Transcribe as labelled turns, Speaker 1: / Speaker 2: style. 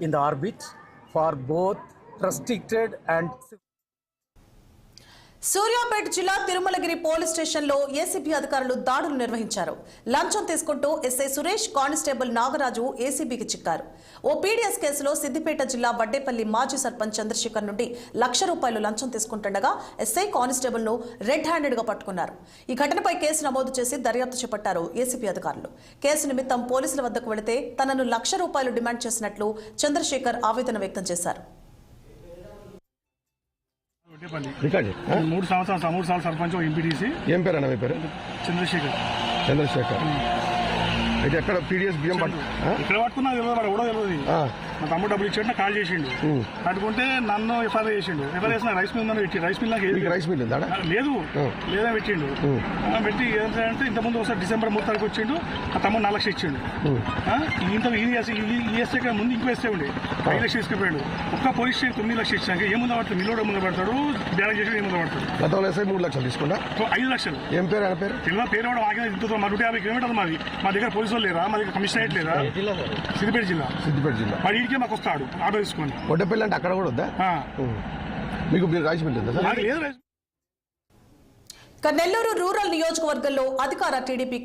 Speaker 1: in the orbit for both restricted and
Speaker 2: Suryapet జిల్లా Tirumalagiri police స్టేషన్లో ACB అధికారులు దాడులు నిర్వహించారు. లంచం తీసుకుంటూ ఎస్ఐ సురేష్ కానిస్టేబుల్ నాగరాజు ఏసీబీకి చిక్కారు. ఓ పీడీఎస్ కేసులో సిద్దిపేట జిల్లా వడ్డేపల్లి మాజీ సర్పంచ్ చంద్రశేఖర్ నుండి లక్ష రూపాయలు లంచం తీసుకుంటుండగా ఎస్ఐ కానిస్టేబుల్ను రెడ్ హ్యాండెడ్గా పట్టుకున్నారు. ఈ ఘటనపై కేసు నమోదు చేసి దర్యాప్తు చేపట్టారు ఏసీబీ అధికారులు. కేసు నిమిత్తం పోలీసుల వద్దకు వెళితే తనను లక్ష రూపాయలు డిమాండ్ చేసినట్లు చంద్రశేఖర్ ఆవేదన వ్యక్తం చేశారు.
Speaker 3: రికార్డు ఆ?
Speaker 4: మూడు సంవత్సరాలు మూడు సార్లు సర్పంచ్ ఎంపీటీసీ
Speaker 3: ఏం పేరు అన్న మీ పేరు?
Speaker 4: చంద్రశేఖర్.
Speaker 3: చంద్రశేఖర్. అయితే ఎక్కడ పీడిఎస్ బియ్యం పట్టు?
Speaker 4: ఇక్కడ పట్టుకున్నా తెలియదు వాడు ఎవడో తెలియదు. మా తమ్ముడు డబ్బులు ఇచ్చాడు నాకు కాల్ చేసిండు. పట్టుకుంటే నన్ను ఎఫ్ఐఆర్ చేసిండు. ఎఫ్ఐఆర్ చేసిన రైస్ మిల్ పెట్టి రైస్ మిల్ నాకు
Speaker 3: రైస్ మిల్
Speaker 4: లేదు.
Speaker 3: ఉం.
Speaker 4: లేదా పెట్టిండు. పెట్టి ఏంటంటే ఇంత ముందు ఒకసారి డిసెంబర్ మూడు తారీఖు వచ్చిండు ఆ తమ్ముడు నాలుగు లక్షలు ఇచ్చిండు. ఇంత ఈ ఎస్ఐ కన్నా ముందు ఇంకో ఎస్ఐ ఉండే. ఐదు లక్షలు తీసుకుపోయాడు. ఒక్క పోలీస్ స్టేషన్ తొమ్మిది లక్షలు ఇచ్చాక ఏ ముందు పడతాడు నిల్వడ ముందు పడతాడు బ్యాలెన్స్ చేసి ఏ ముందు పడతాడు
Speaker 3: గతంలో ఎస్ఐ మూడు లక్షలు తీసుకుంటా
Speaker 4: ఐదు లక్షలు.
Speaker 3: ఏం పేరు ఆయన పేరు?
Speaker 4: తెలియదు పేరు కూడా వాకిన ఇంత నూట యాభై కిలోమీటర్లు మాది. మా దగ్గర పోలీసు లేరా మా దగ్గర కమిషనరేట్ లేదా? సిద్దిపేట జిల్లా.
Speaker 3: సిద్దిపేట జిల్లా.
Speaker 4: వాడి ఇంటికే మాకు వస్తాడు. ఆటో తీసుకొని
Speaker 3: వడ్డపల్లి అంటే అక్కడ కూడా వద్దా. మీకు మీరు రైస్ మిల్ ఉందా
Speaker 4: లేదు
Speaker 2: నెల్లూరు రూరల్ నియోజకవర్గంలో అధికార టీడీపీ